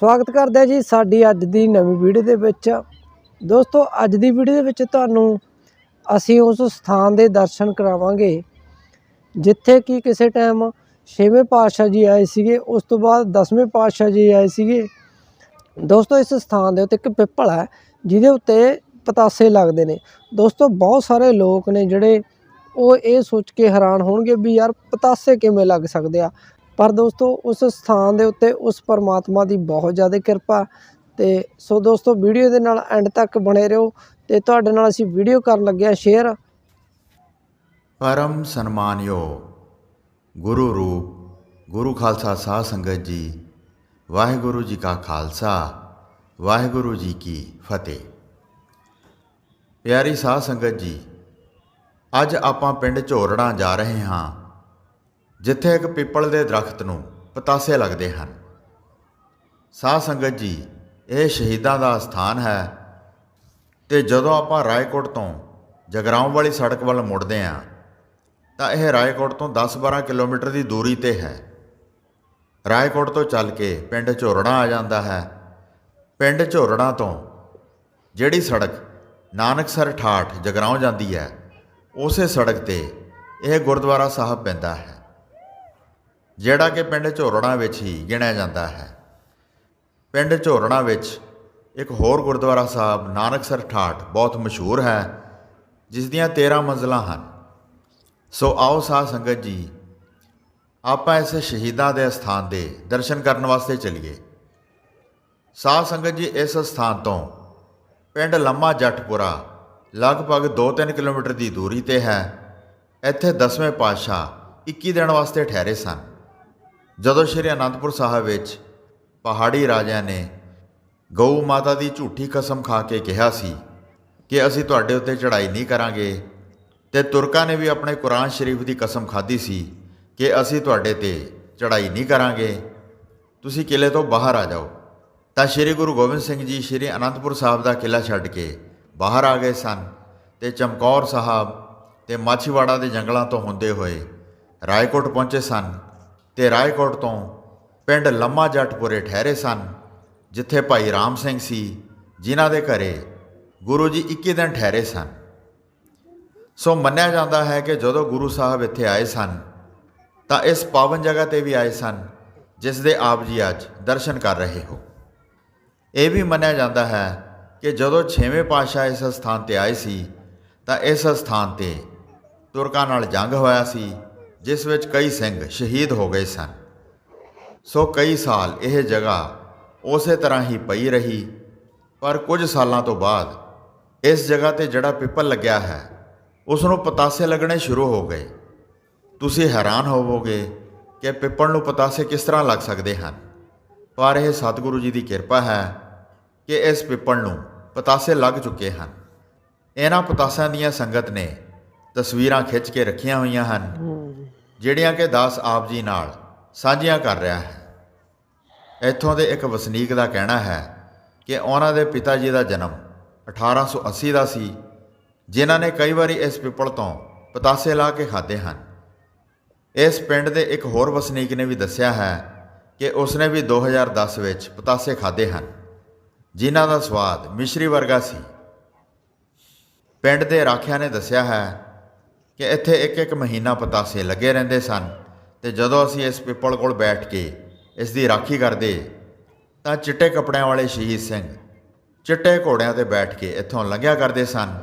ਸਵਾਗਤ ਕਰਦੇ ਹਾਂ ਜੀ ਸਾਡੀ ਅੱਜ ਦੀ ਨਵੀਂ ਵੀਡੀਓ ਦੇ ਵਿੱਚ। ਦੋਸਤੋ, ਅੱਜ ਦੀ ਵੀਡੀਓ ਦੇ ਵਿੱਚ ਤੁਹਾਨੂੰ ਅਸੀਂ ਉਸ ਸਥਾਨ ਦੇ ਦਰਸ਼ਨ ਕਰਾਵਾਂਗੇ, ਜਿੱਥੇ ਕਿ ਕਿਸੇ ਟਾਈਮ ਛੇਵੇਂ ਪਾਤਸ਼ਾਹ ਜੀ ਆਏ ਸੀਗੇ, ਉਸ ਤੋਂ ਬਾਅਦ ਦਸਵੇਂ ਪਾਤਸ਼ਾਹ ਜੀ ਆਏ ਸੀਗੇ। ਦੋਸਤੋ, ਇਸ ਸਥਾਨ ਦੇ ਉੱਤੇ ਇੱਕ ਪਿੱਪਲ ਹੈ, ਜਿਹਦੇ ਉੱਤੇ ਪਤਾਸੇ ਲੱਗਦੇ ਨੇ। ਦੋਸਤੋ, ਬਹੁਤ ਸਾਰੇ ਲੋਕ ਨੇ ਜਿਹੜੇ ਉਹ ਇਹ ਸੋਚ ਕੇ ਹੈਰਾਨ ਹੋਣਗੇ ਵੀ ਯਾਰ, ਪਤਾਸੇ ਕਿਵੇਂ ਲੱਗ ਸਕਦੇ ਆ? ਪਰ ਦੋਸਤੋ, ਉਸ ਸਥਾਨ ਦੇ ਉੱਤੇ ਉਸ ਪਰਮਾਤਮਾ ਦੀ ਬਹੁਤ ਜ਼ਿਆਦਾ ਕਿਰਪਾ। ਤੇ ਸੋ ਦੋਸਤੋ, ਵੀਡੀਓ ਦੇ ਨਾਲ ਐਂਡ ਤੱਕ ਬਣੇ ਰਹੋ ਤੇ ਤੁਹਾਡੇ ਨਾਲ ਅਸੀਂ ਵੀਡੀਓ ਕਰਨ ਲੱਗੇ ਹਾਂ ਸ਼ੇਅਰ। ਪਰਮ ਸਨਮਾਨਯੋਗ ਗੁਰੂ ਰੂਪ, ਗੁਰੂ ਖਾਲਸਾ ਸਾਧ ਸੰਗਤ ਜੀ, ਵਾਹਿਗੁਰੂ ਜੀ ਕਾ ਖਾਲਸਾ, ਵਾਹਿਗੁਰੂ ਜੀ ਕੀ ਫਤਿਹ। ਪਿਆਰੀ ਸਾਧ ਸੰਗਤ ਜੀ, ਅੱਜ ਆਪਾਂ ਪਿੰਡ ਝੋਰੜਾਂ ਜਾ ਰਹੇ ਹਾਂ। ਜਿੱਥੇ ਇੱਕ ਪਿੱਪਲ ਦੇ ਦਰਖਤ ਨੂੰ ਪਤਾਸੇ ਲੱਗਦੇ ਹਨ। ਸਾਧ ਸੰਗਤ ਜੀ, ਇਹ ਸ਼ਹੀਦਾਂ ਦਾ ਸਥਾਨ ਹੈ ਤੇ ਜਦੋਂ ਆਪਾਂ ਰਾਏਕੋਟ ਤੋਂ ਜਗਰਾਉਂ ਵਾਲੀ ਸੜਕ ਵੱਲ ਮੁੜਦੇ ਹਾਂ, ਤਾਂ ਇਹ ਰਾਏਕੋਟ ਤੋਂ 10-12 ਕਿਲੋਮੀਟਰ ਦੀ ਦੂਰੀ ਤੇ ਹੈ। ਰਾਏਕੋਟ ਤੋਂ ਚੱਲ ਕੇ ਪਿੰਡ ਝੋਰੜਾ ਆ ਜਾਂਦਾ ਹੈ। ਪਿੰਡ ਝੋਰੜਾ ਤੋਂ ਜਿਹੜੀ ਸੜਕ ਨਾਨਕਸਰ ਠਾਠ ਜਗਰਾਉਂ ਜਾਂਦੀ ਹੈ, ਉਸੇ ਸੜਕ ਤੇ ਇਹ ਗੁਰਦੁਆਰਾ ਸਾਹਿਬ ਪੈਂਦਾ ਹੈ। ਜਿਹੜਾ ਕਿ ਪਿੰਡ ਝੋਰਣਾ ਵਿੱਚ ਹੀ ਗਿਣਿਆ ਜਾਂਦਾ ਹੈ। ਪਿੰਡ ਝੋਰੜਾ ਵਿੱਚ ਇੱਕ ਹੋਰ ਗੁਰਦੁਆਰਾ ਸਾਹਿਬ, ਨਾਨਕਸਰ ਠਾਠ, ਬਹੁਤ ਮਸ਼ਹੂਰ ਹੈ, ਜਿਸ ਦੀਆਂ 13 ਮੰਜ਼ਲਾਂ ਹਨ। ਸੋ ਆਓ ਸਾਧ ਸੰਗਤ ਜੀ, ਆਪਾਂ ਇਸ ਸ਼ਹੀਦਾਂ ਦੇ ਸਥਾਨ ਦੇ ਦਰਸ਼ਨ ਕਰਨ ਵਾਸਤੇ ਚਲੀਏ। ਸਾਧ ਸੰਗਤ ਜੀ, ਇਸ ਸਥਾਨ ਤੋਂ ਪਿੰਡ ਲੰਮਾ ਜੱਟਪੁਰਾ, ਲਗਭਗ 2-3 ਕਿਲੋਮੀਟਰ ਦੀ ਦੂਰੀ ਤੇ ਹੈ। ਇੱਥੇ ਦਸਵੇਂ ਪਾਤਸ਼ਾਹ 21 ਦਿਨ ਵਾਸਤੇ ਠਹਿਰੇ ਸਨ। ਜਦੋਂ ਸ਼੍ਰੀ ਅਨੰਦਪੁਰ ਸਾਹਿਬ ਵਿੱਚ ਪਹਾੜੀ ਰਾਜਿਆਂ ਨੇ ਗਊ ਮਾਤਾ ਦੀ ਝੂਠੀ ਕਸਮ ਖਾ ਕੇ ਕਿਹਾ ਸੀ ਕਿ ਅਸੀਂ ਤੁਹਾਡੇ ਉੱਤੇ ਚੜ੍ਹਾਈ ਨਹੀਂ ਕਰਾਂਗੇ, ਤੇ ਤੁਰਕਾਂ ਨੇ ਵੀ ਆਪਣੇ ਕੁਰਾਨ ਸ਼ਰੀਫ ਦੀ ਕਸਮ ਖਾਧੀ ਸੀ ਕਿ ਅਸੀਂ ਤੁਹਾਡੇ ਤੇ ਚੜ੍ਹਾਈ ਨਹੀਂ ਕਰਾਂਗੇ। ਤੁਸੀਂ ਕਿਲੇ ਤੋਂ ਬਾਹਰ ਆ ਜਾਓ। ਤਾਂ ਸ੍ਰੀ ਗੁਰੂ ਗੋਬਿੰਦ ਸਿੰਘ ਜੀ ਸ੍ਰੀ ਅਨੰਦਪੁਰ ਸਾਹਿਬ ਦਾ ਕਿਲਾ ਛੱਡ ਕੇ ਬਾਹਰ ਆ ਗਏ ਸਨ ਤੇ ਚਮਕੌਰ ਸਾਹਿਬ ਤੇ ਮਾਛੀਵਾੜਾ ਦੇ ਜੰਗਲਾਂ ਤੋਂ ਹੁੰਦੇ ਹੋਏ ਰਾਏਕੋਟ ਪਹੁੰਚੇ ਸਨ। ਤੇ ਰਾਏਕੋਟ ਤੋਂ ਪਿੰਡ ਲੰਮਾ ਜੱਟਪੁਰੇ ਠਹਿਰੇ ਸਨ, ਜਿੱਥੇ ਭਾਈ ਰਾਮ ਸਿੰਘ ਸੀ, ਜਿਨ੍ਹਾਂ ਦੇ ਘਰੇ ਗੁਰੂ ਜੀ 21 ਦਿਨ ਠਹਿਰੇ ਸਨ। ਸੋ ਮੰਨਿਆ ਜਾਂਦਾ ਹੈ ਕਿ ਜਦੋਂ ਗੁਰੂ ਸਾਹਿਬ ਇੱਥੇ ਆਏ ਸਨ, ਤਾਂ ਇਸ ਪਾਵਨ ਜਗ੍ਹਾ ਤੇ ਵੀ ਆਏ ਸਨ, ਜਿਸ ਦੇ ਆਪ ਜੀ ਅੱਜ ਦਰਸ਼ਨ ਕਰ ਰਹੇ ਹੋ। ਇਹ ਵੀ ਮੰਨਿਆ ਜਾਂਦਾ ਹੈ ਕਿ ਜਦੋਂ 6ਵੇਂ ਪਾਤਸ਼ਾਹ ਇਸ ਸਥਾਨ ਤੇ ਆਏ ਸੀ, ਤਾਂ ਇਸ ਸਥਾਨ ਤੇ ਤੁਰਕਾਂ ਨਾਲ ਜੰਗ ਹੋਇਆ ਸੀ ਜਿਸ ਵਿੱਚ ਕਈ ਸਿੰਘ ਸ਼ਹੀਦ ਹੋ ਗਏ ਸਨ। ਸੋ ਕਈ ਸਾਲ ਇਹ ਜਗ੍ਹਾ ਉਸੇ ਤਰ੍ਹਾਂ ਹੀ ਪਈ ਰਹੀ। ਪਰ ਕੁਝ ਸਾਲਾਂ ਤੋਂ ਬਾਅਦ ਇਸ ਜਗ੍ਹਾ ਤੇ ਜਿਹੜਾ ਪਿੱਪਲ ਲੱਗਿਆ ਹੈ ਉਸ ਨੂੰ ਪਤਾਸੇ ਲੱਗਣੇ ਸ਼ੁਰੂ ਹੋ ਗਏ। ਤੁਸੀਂ ਹੈਰਾਨ ਹੋਵੋਗੇ ਕਿ ਪਿੱਪਲ ਨੂੰ ਪਤਾਸੇ ਕਿਸ ਤਰ੍ਹਾਂ ਲੱਗ ਸਕਦੇ ਹਨ। ਪਰ ਇਹ ਸਤਿਗੁਰੂ ਜੀ ਦੀ ਕਿਰਪਾ ਹੈ ਕਿ ਇਸ ਪਿੱਪਲ ਨੂੰ ਪਤਾਸੇ ਲੱਗ ਚੁੱਕੇ ਹਨ। ਇਹਨਾਂ ਪਤਾਸਿਆਂ ਦੀਆਂ ਸੰਗਤ ਨੇ ਤਸਵੀਰਾਂ ਖਿੱਚ ਕੇ ਰੱਖੀਆਂ ਹੋਈਆਂ ਹਨ। ਜਿਹੜੀਆਂ ਕਿ ਦਾਸ ਆਪ ਜੀ ਨਾਲ ਸਾਂਝੀਆਂ ਕਰ ਰਿਹਾ ਹੈ। ਇੱਥੋਂ ਦੇ ਇੱਕ ਵਸਨੀਕ ਦਾ ਕਹਿਣਾ ਹੈ ਕਿ ਉਹਨਾਂ ਦੇ ਪਿਤਾ ਜੀ ਦਾ ਜਨਮ 1880 ਦਾ ਸੀ, ਜਿਨ੍ਹਾਂ ਨੇ ਕਈ ਵਾਰੀ ਇਸ ਪਿੱਪਲ ਤੋਂ ਪਤਾਸੇ ਲਾ ਕੇ ਖਾਦੇ ਹਨ। ਇਸ ਪਿੰਡ ਦੇ ਇੱਕ ਹੋਰ ਵਸਨੀਕ ਨੇ ਵੀ ਦੱਸਿਆ ਹੈ ਕਿ ਉਸਨੇ ਵੀ 2010 ਵਿੱਚ ਪਤਾਸੇ ਖਾਦੇ ਹਨ, ਜਿਨ੍ਹਾਂ ਦਾ ਸਵਾਦ ਮਿਸ਼ਰੀ ਵਰਗਾ ਸੀ। ਪਿੰਡ ਦੇ ਰਾਖਿਆਂ ਨੇ ਦੱਸਿਆ ਹੈ ਕਿ ਇੱਥੇ ਇੱਕ ਇੱਕ ਮਹੀਨਾ ਪਤਾਸੇ ਲੱਗੇ ਰਹਿੰਦੇ ਸਨ ਤੇ ਜਦੋਂ ਅਸੀਂ ਇਸ ਪਿੱਪਲ ਕੋਲ ਬੈਠ ਕੇ ਇਸ ਦੀ ਰਾਖੀ ਕਰਦੇ ਤਾਂ ਚਿੱਟੇ ਕੱਪੜਿਆਂ ਵਾਲੇ ਸ਼ਹੀਦ ਸਿੰਘ ਚਿੱਟੇ ਘੋੜਿਆਂ ਤੇ ਬੈਠ ਕੇ ਇੱਥੋਂ ਲੰਘਿਆ ਕਰਦੇ ਸਨ,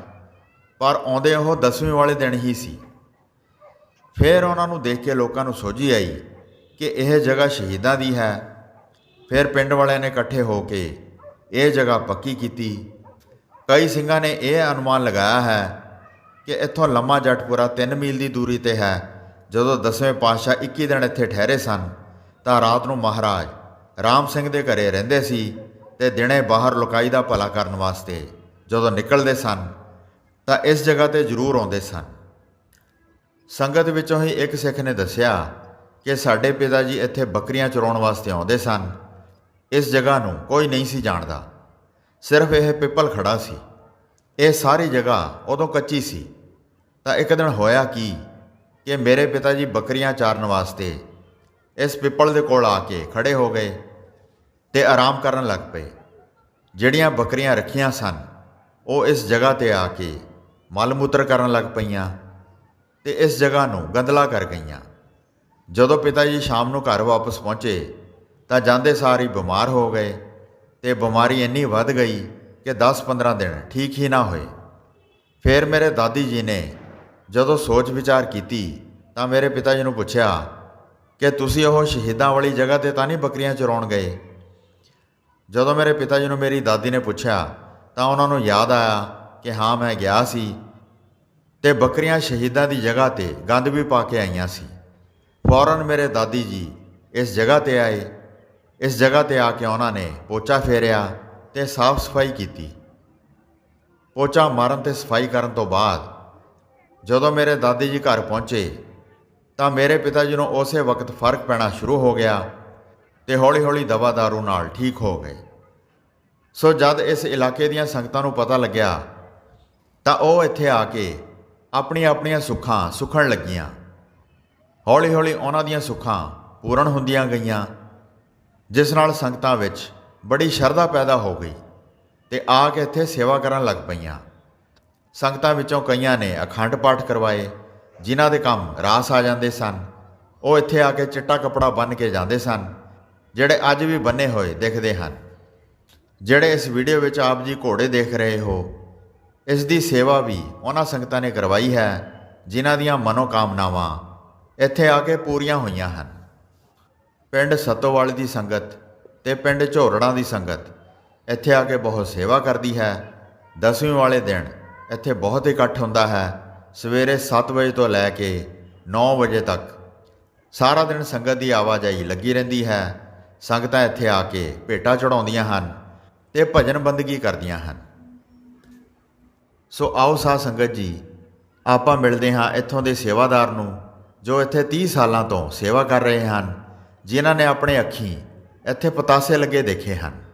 ਪਰ ਆਉਂਦੇ ਉਹ ਦਸਵੀਂ ਵਾਲੇ ਦਿਨ ਹੀ ਸੀ। ਫਿਰ ਉਹਨਾਂ ਨੂੰ ਦੇਖ ਕੇ ਲੋਕਾਂ ਨੂੰ ਸੋਝੀ ਆਈ ਕਿ ਇਹ ਜਗ੍ਹਾ ਸ਼ਹੀਦਾਂ ਦੀ ਹੈ। ਫਿਰ ਪਿੰਡ ਵਾਲਿਆਂ ਨੇ ਇਕੱਠੇ ਹੋ ਕੇ ਇਹ ਜਗ੍ਹਾ ਪੱਕੀ ਕੀਤੀ। ਕਈ ਸਿੰਘਾਂ ਨੇ ਇਹ ਅਨੁਮਾਨ ਲਗਾਇਆ ਹੈ ਕਿ ਇੱਥੋਂ ਲੰਮਾ ਜੱਟਪੁਰਾ 3 ਮੀਲ ਦੀ ਦੂਰੀ ਤੇ ਹੈ। ਜਦੋਂ ਦਸਵੇਂ ਪਾਤਸ਼ਾਹ 21 ਦਿਨ ਇੱਥੇ ਠਹਿਰੇ ਸਨ, ਤਾਂ ਰਾਤ ਨੂੰ ਮਹਾਰਾਜ ਰਾਮ ਸਿੰਘ ਦੇ ਘਰੇ ਰਹਿੰਦੇ ਸੀ ਤੇ ਦਿਨੇ ਬਾਹਰ ਲੁਕਾਈ ਦਾ ਭਲਾ ਕਰਨ ਵਾਸਤੇ ਜਦੋਂ ਨਿਕਲਦੇ ਸਨ, ਤਾਂ ਇਸ ਜਗ੍ਹਾ ਤੇ ਜ਼ਰੂਰ ਆਉਂਦੇ ਸਨ। ਸੰਗਤ ਵਿੱਚੋਂ ਹੀ ਇੱਕ ਸਿੱਖ ਨੇ ਦੱਸਿਆ ਕਿ ਸਾਡੇ ਪਿਤਾ ਜੀ ਇੱਥੇ ਬੱਕਰੀਆਂ ਚਰਾਉਣ ਵਾਸਤੇ ਆਉਂਦੇ ਸਨ। ਇਸ ਜਗ੍ਹਾ ਨੂੰ ਕੋਈ ਨਹੀਂ ਸੀ ਜਾਣਦਾ। ਸਿਰਫ ਇਹ ਪਿੱਪਲ ਖੜਾ ਸੀ। ਇਹ ਸਾਰੀ ਜਗ੍ਹਾ ਉਦੋਂ ਕੱਚੀ ਸੀ। ਤਾਂ ਇੱਕ ਦਿਨ ਹੋਇਆ ਕੀ ਕਿ ਮੇਰੇ ਪਿਤਾ ਜੀ ਬੱਕਰੀਆਂ ਚਾਰਨ ਵਾਸਤੇ ਇਸ ਪਿੱਪਲ ਦੇ ਕੋਲ ਆ ਕੇ ਖੜੇ ਹੋ ਗਏ ਤੇ ਆਰਾਮ ਕਰਨ ਲੱਗ ਪਏ। ਜਿਹੜੀਆਂ ਬੱਕਰੀਆਂ ਰੱਖੀਆਂ ਸਨ, ਉਹ ਇਸ ਜਗ੍ਹਾ ਤੇ ਆ ਕੇ ਮਲ ਮੂਤਰ ਕਰਨ ਲੱਗ ਪਈਆਂ ਤੇ ਇਸ ਜਗ੍ਹਾ ਨੂੰ ਗੰਦਲਾ ਕਰ ਗਈਆਂ। ਜਦੋਂ ਪਿਤਾ ਜੀ ਸ਼ਾਮ ਨੂੰ ਘਰ ਵਾਪਸ ਪਹੁੰਚੇ, ਤਾਂ ਜਾਂਦੇ ਸਾਰ ਹੀ ਬਿਮਾਰ ਹੋ ਗਏ ਤੇ ਬਿਮਾਰੀ ਇੰਨੀ ਵੱਧ ਗਈ ਕਿ 10-15 ਦਿਨ ਠੀਕ ਹੀ ਨਾ ਹੋਏ। ਫਿਰ ਮੇਰੇ ਦਾਦੀ ਜੀ ਨੇ ਜਦੋਂ ਸੋਚ ਵਿਚਾਰ ਕੀਤੀ ਤਾਂ ਮੇਰੇ ਪਿਤਾ ਜੀ ਨੂੰ ਪੁੱਛਿਆ ਕਿ ਤੁਸੀਂ ਉਹ ਸ਼ਹੀਦਾਂ ਵਾਲੀ ਜਗ੍ਹਾ ਤੇ ਤਾਂ ਨਹੀਂ ਬੱਕਰੀਆਂ ਚਰਾਉਣ ਗਏ? ਜਦੋਂ ਮੇਰੇ ਪਿਤਾ ਜੀ ਨੂੰ ਮੇਰੀ ਦਾਦੀ ਨੇ ਪੁੱਛਿਆ ਤਾਂ ਉਹਨਾਂ ਨੂੰ ਯਾਦ ਆਇਆ ਕਿ ਹਾਂ, ਮੈਂ ਗਿਆ ਸੀ ਤੇ ਬੱਕਰੀਆਂ ਸ਼ਹੀਦਾਂ ਦੀ ਜਗ੍ਹਾ ਤੇ ਗੰਦ ਵੀ ਪਾ ਕੇ ਆਈਆਂ ਸੀ। ਫੌਰਨ ਮੇਰੇ ਦਾਦੀ ਜੀ ਇਸ ਜਗ੍ਹਾ ਤੇ ਆਏ। ਇਸ ਜਗ੍ਹਾ ਤੇ ਆ ਕੇ ਉਹਨਾਂ ਨੇ ਪੋਚਾ ਫੇਰਿਆ ਤੇ ਸਾਫ਼ ਸਫ਼ਾਈ ਕੀਤੀ। ਪੋਚਾ ਮਾਰਨ ਤੇ ਸਫ਼ਾਈ ਕਰਨ ਤੋਂ ਬਾਅਦ ਜਦੋਂ ਮੇਰੇ ਦਾਦੀ ਜੀ ਘਰ ਪਹੁੰਚੇ, ਤਾਂ ਮੇਰੇ ਪਿਤਾ ਜੀ ਨੂੰ ਉਸੇ ਵਕਤ ਫ਼ਰਕ ਪੈਣਾ ਸ਼ੁਰੂ ਹੋ ਗਿਆ ਤੇ ਹੌਲੀ-ਹੌਲੀ ਦਵਾ ਦਾਰੂ ਨਾਲ ਠੀਕ ਹੋ ਗਏ। ਸੋ ਜਦ ਇਸ ਇਲਾਕੇ ਦੀਆਂ ਸੰਗਤਾਂ ਨੂੰ ਪਤਾ ਲੱਗਿਆ, ਤਾਂ ਉਹ ਇੱਥੇ ਆ ਕੇ ਆਪਣੀਆਂ ਆਪਣੀਆਂ ਸੁੱਖਾਂ ਸੁਖਣ ਲੱਗੀਆਂ। ਹੌਲੀ-ਹੌਲੀ ਉਹਨਾਂ ਦੀਆਂ ਸੁੱਖਾਂ ਪੂਰਨ ਹੁੰਦੀਆਂ ਗਈਆਂ, ਜਿਸ ਨਾਲ ਸੰਗਤਾਂ ਵਿੱਚ ਬੜੀ ਸ਼ਰਧਾ ਪੈਦਾ ਹੋ ਗਈ ਤੇ ਆ ਕੇ ਇੱਥੇ ਸੇਵਾ ਕਰਨ ਲੱਗ ਪਈਆਂ। ਸੰਗਤਾਂ ਵਿੱਚੋਂ ਕਈਆਂ ਨੇ ਅਖੰਡ ਪਾਠ ਕਰਵਾਏ, ਜਿਨ੍ਹਾਂ ਦੇ ਕੰਮ ਰਾਸ ਆ ਜਾਂਦੇ ਸਨ। ਉਹ ਇੱਥੇ ਆ ਕੇ ਚਿੱਟਾ ਕੱਪੜਾ ਬੰਨ੍ਹ ਕੇ ਜਾਂਦੇ ਸਨ, ਜਿਹੜੇ ਅੱਜ ਵੀ ਬੰਨੇ ਹੋਏ ਦਿਖਦੇ ਹਨ। ਜਿਹੜੇ ਇਸ ਵੀਡੀਓ ਵਿੱਚ ਆਪ ਜੀ ਘੋੜੇ ਦੇਖ ਰਹੇ ਹੋ, ਇਸ ਦੀ ਸੇਵਾ ਵੀ ਉਹਨਾਂ ਸੰਗਤਾਂ ਨੇ ਕਰਵਾਈ ਹੈ, ਜਿਨ੍ਹਾਂ ਦੀਆਂ ਮਨੋਕਾਮਨਾਵਾਂ ਇੱਥੇ ਆ ਕੇ ਪੂਰੀਆਂ ਹੋਈਆਂ ਹਨ। ਪਿੰਡ ਸਤੋਵਾਲ ਦੀ ਸੰਗਤ ਤੇ ਪਿੰਡ ਝੋਰੜਾਂ ਦੀ ਸੰਗਤ ਇੱਥੇ ਆ ਕੇ ਬਹੁਤ ਸੇਵਾ ਕਰਦੀ ਹੈ। ਦਸਵੀਂ ਵਾਲੇ ਦਿਨ ਇੱਥੇ ਬਹੁਤ ਇਕੱਠ ਹੁੰਦਾ ਹੈ। ਸਵੇਰੇ 7 ਵਜੇ ਤੋਂ ਲੈ ਕੇ 9 ਵਜੇ ਤੱਕ ਸਾਰਾ ਦਿਨ ਸੰਗਤ ਦੀ ਆਵਾਜਾਈ ਲੱਗੀ ਰਹਿੰਦੀ ਹੈ। ਸੰਗਤਾਂ ਇੱਥੇ ਆ ਕੇ ਭੇਟਾ ਚੜਾਉਂਦੀਆਂ ਹਨ ਤੇ ਭਜਨ ਬੰਦਗੀ ਕਰਦੀਆਂ ਹਨ। ਸੋ ਆਓ ਸਾਧ ਸੰਗਤ ਜੀ, ਆਪਾਂ ਮਿਲਦੇ ਹਾਂ ਇੱਥੋਂ ਦੇ ਸੇਵਾਦਾਰ ਨੂੰ, ਜੋ ਇੱਥੇ 30 ਸਾਲਾਂ ਤੋਂ ਸੇਵਾ ਕਰ ਰਹੇ ਹਨ, ਜਿਨ੍ਹਾਂ ਨੇ ਆਪਣੇ ਅੱਖੀਂ ਇੱਥੇ ਪਤਾਸੇ ਲੱਗੇ ਦੇਖੇ ਹਨ।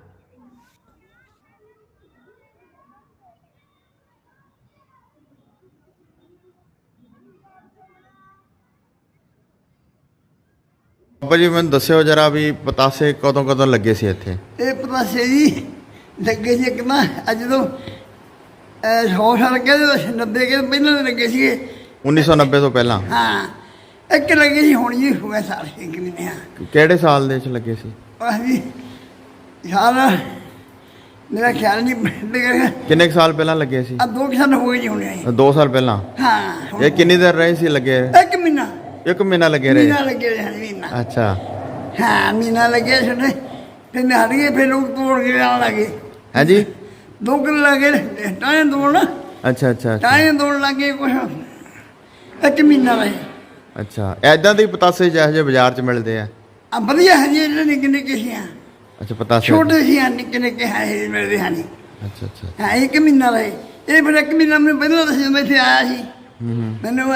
ਬਾਬਾ ਜੀ ਮੈਨੂੰ ਦੱਸਿਓ ਜਰਾ ਵੀ ਪਤਾਸੇ ਕਦੋਂ ਕਦੋਂ ਲੱਗੇ ਸੀ ਇੱਥੇ? ਇਹ ਪਤਾਸੇ ਜੀ ਲੱਗੇ ਸੀ ਇੱਕ ਨਾ ਅੱਜ ਤੋਂ 100 ਸਾਲ ਕਹਿੰਦੇ 90 ਕੇ ਪਹਿਲਾਂ ਦੇ ਲੱਗੇ ਸੀਗੇ। 1990 ਤੋਂ ਪਹਿਲਾਂ? ਹਾਂ ਇੱਕ ਲੱਗੇ ਸੀ ਹੁਣ ਜੀ ਹੋਇਆ ਸਾਲ ਇੱਕ ਮਹੀਨੇ ਆ ਕਿਹੜੇ ਸਾਲ ਦੇ ਵਿੱਚ ਲੱਗੇ ਸੀ? ਉਹ ਵੀ ਸਾਲ ਮੇਰਾ ਖਿਆਲ ਨਹੀਂ ਕਿੰਨੇ ਸਾਲ ਪਹਿਲਾਂ ਲੱਗੇ ਸੀ? ਆ ਦੋ ਕੁ ਸਾਲ ਹੋ ਗਏ ਜੀ ਹੁਣ ਇਹ। 2 ਸਾਲ ਪਹਿਲਾਂ? ਹਾਂ ਇਹ ਕਿੰਨੀ ਦੇਰ ਰਹੇ ਸੀ ਲੱਗੇ? ਇੱਕ ਮਹੀਨਾ ਮਹੀਨਾ ਲੱਗੇ ਮਹੀਨਾ ਰਹੇ ਲੱਗੇ ਰਹੇ ਮਹੀਨਾ। ਅੱਛਾ। ਹਾਂ ਮਹੀਨਾ ਲੱਗੇ ਸੁਣੇ ਫਿਰ ਹਟ ਗਏ ਫਿਰ ਲੋਕ ਤੋੜ ਕੇ ਆਉਣ ਲੱਗੇ ਹਾਂਜੀ? ਦੋ ਕਿੱਲੇ ਲੱਗੇ ਟਾਈਮ ਤੋੜਨਾ। ਅੱਛਾ ਅੱਛਾ ਅੱਛਾ। ਟਾਈਮ ਲੱਗੇ ਕੁਛ। ਇੱਕ ਮਹੀਨਾ ਰਹੇ। ਅੱਛਾ। ਐਦਾਂ ਦੇ ਹੀ ਪਤਾਸੇ ਜਿਹੋ ਜਿਹੇ ਬਾਜ਼ਾਰ 'ਚ ਮਿਲਦੇ ਆ? ਆ ਵਧੀਆ ਹੈ ਜੀ ਜਿਹੜੇ ਨਿੱਕੇ ਨਿੱਕੇ ਸੀ ਆ। ਅੱਛਾ ਪਤਾਸੇ। ਛੋਟੇ ਸੀ ਆ ਨਿੱਕੇ ਨਿੱਕੇ ਹੈ ਇਹ ਮਿਲਦੇ ਹਨ ਅੱਛਾ ਅੱਛਾ। ਹਾਂ ਇੱਕ ਮਹੀਨਾ ਰਹੇ। ਇਹ ਫਿਰ ਇੱਕ ਮਹੀਨਾ ਮੈਨੂੰ ਪਹਿਲਾਂ ਦੱਸਿਆ ਮੈਂ ਇੱਥੇ ਆਇਆ ਸੀ। ਹੂੰ ਮੈਨੂੰ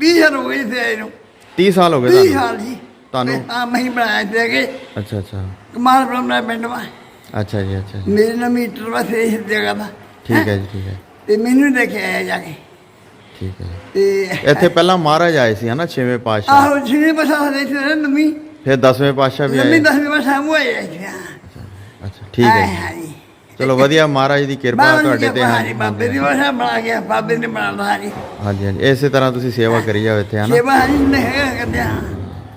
20 ਸਾਲ ਹੋ ਗਏ ਇੱਥੇ ਆਏ ਨੂੰ। 30 ਸਾਲ ਹੋ ਗਏ 30 ਤੁਹਾਨੂੰ? ਸਾਲ ਜੀ। ਤੁਹਾਨੂੰ? ਹਾਂ ਮੈਂ ਹੀ ਬਣਾਇਆ ਇੱਥੇ ਕਿ। ਅੱਛਾ ਅੱਛਾ। ਕਮਾਲ ਬ੍ਰਹਮਣਾ ਪਿੰਡ ਵਾ। ਅੱਛਾ ਜੀ ਅੱਛਾ ਜੀ। ਮੇਰੇ ਨਾਲ ਮੀਟਰ ਵਾ ਸੇ ਇਸ ਜਗ੍ਹਾ ਦਾ। ਠੀਕ ਹੈ ਜੀ ਠੀਕ ਹੈ। ਤੇ ਮੈਨੂੰ ਕੇ ਆਇਆ ਜਾ ਕੇ। ਠੀਕ ਹੈ ਤੇ ਇੱਥੇ ਪਹਿਲਾਂ ਮਹਾਰਾਜ ਆਏ ਸੀ ਹਨਾ? ਛੇਵੇਂ ਪਾਤਸ਼ਾਹ। ਆਹੋ ਜਿਹਨੇ ਬਸ ਆ ਦੇ ਸੀ ਨਵੀਂ। ਫਿਰ 10ਵੇਂ ਪਾਤਸ਼ਾਹ ਵੀ ਨਵੀਂ ਆਏ। ਦਸਵੀਂ ਬਸ ਆਮ ਹੋਏ ਇੱਥੇ ਅੱਛਾ ਠੀਕ ਹੈ ਜੀ। ਚਲੋ ਵਧੀਆ ਮਹਾਰਾਜ ਦੀ ਕਿਰਪਾ ਤੁਹਾਡੇ ਤੇ ਹਾਂਜੀ ਬਾਬੇ ਦੀ ਵਸਾ ਬਣਾ ਗਿਆ ਬਾਬੇ ਨੇ ਬਣਾਉਂਦਾ ਹਾਂਜੀ ਹਾਂਜੀ ਹਾਂਜੀ ਇਸੇ ਤਰ੍ਹਾਂ ਤੁਸੀਂ ਸੇਵਾ ਕਰੀ ਜਾਓ ਇੱਥੇ ਹਨਾ? ਸੇਵਾ ਹਾਂਜੀ ਨੇ ਹੈਗਾ ਕਰਦੇ ਹਾਂ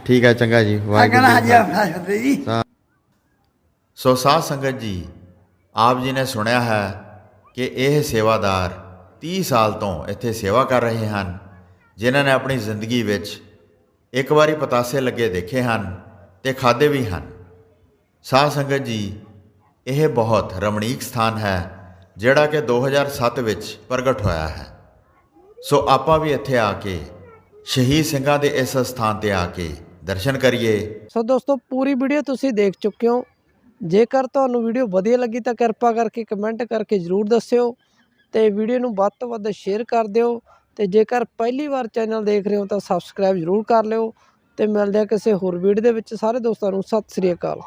ਠੀਕ ਹੈ ਚੰਗਾ ਜੀ ਵਾਹਿਗੁਰੂ ਹਾਜੀ ਜੀ ਫਸਦੇ ਜੀ। ਸੋ ਸਾਧ ਸੰਗਤ ਜੀ ਆਪ ਜੀ ਨੇ ਸੁਣਿਆ ਹੈ ਕਿ ਇਹ ਸੇਵਾਦਾਰ 30 ਸਾਲ ਤੋਂ ਇੱਥੇ ਸੇਵਾ ਕਰ ਰਹੇ ਹਨ ਜਿਨ੍ਹਾਂ ਨੇ ਆਪਣੀ ਜ਼ਿੰਦਗੀ ਵਿੱਚ ਇੱਕ ਵਾਰੀ ਪਤਾਸੇ ਲੱਗੇ ਦੇਖੇ ਹਨ ਤੇ ਖਾਦੇ ਵੀ ਹਨ। ਸਾਧ ਸੰਗਤ ਜੀ ਇਹ ਬਹੁਤ ਰਮਣੀਕ ਸਥਾਨ ਹੈ, ਜਿਹੜਾ ਕਿ 2007 ਵਿੱਚ ਪ੍ਰਗਟ ਹੋਇਆ ਹੈ। ਸੋ ਆਪਾਂ ਵੀ ਇੱਥੇ ਆ ਕੇ, ਸ਼ਹੀਦ ਸਿੰਘਾਂ ਦੇ ਇਸ ਸਥਾਨ ਤੇ ਆ ਕੇ ਦਰਸ਼ਨ ਕਰੀਏ। ਸੋ ਦੋਸਤੋ, ਪੂਰੀ ਵੀਡੀਓ ਤੁਸੀਂ ਦੇਖ ਚੁੱਕੇ ਹੋ। ਜੇਕਰ ਤੁਹਾਨੂੰ ਵੀਡੀਓ ਵਧੀਆ ਲੱਗੀ ਤਾਂ ਕਿਰਪਾ ਕਰਕੇ ਕਮੈਂਟ ਕਰਕੇ ਜਰੂਰ ਦੱਸਿਓ ਤੇ ਵੀਡੀਓ ਨੂੰ ਵੱਧ ਤੋਂ ਵੱਧ ਸ਼ੇਅਰ ਕਰ ਦਿਓ ਤੇ ਜੇਕਰ ਪਹਿਲੀ ਵਾਰ ਚੈਨਲ ਦੇਖ ਰਹੇ ਹੋ ਤਾਂ ਸਬਸਕ੍ਰਾਈਬ ਜਰੂਰ ਕਰ ਲਿਓ ਤੇ ਮਿਲਦੇ ਆ ਕਿਸੇ ਹੋਰ ਵੀਡੀਓ ਦੇ ਵਿੱਚ। ਸਾਰੇ ਦੋਸਤਾਂ ਨੂੰ ਸਤਿ ਸ੍ਰੀ ਅਕਾਲ।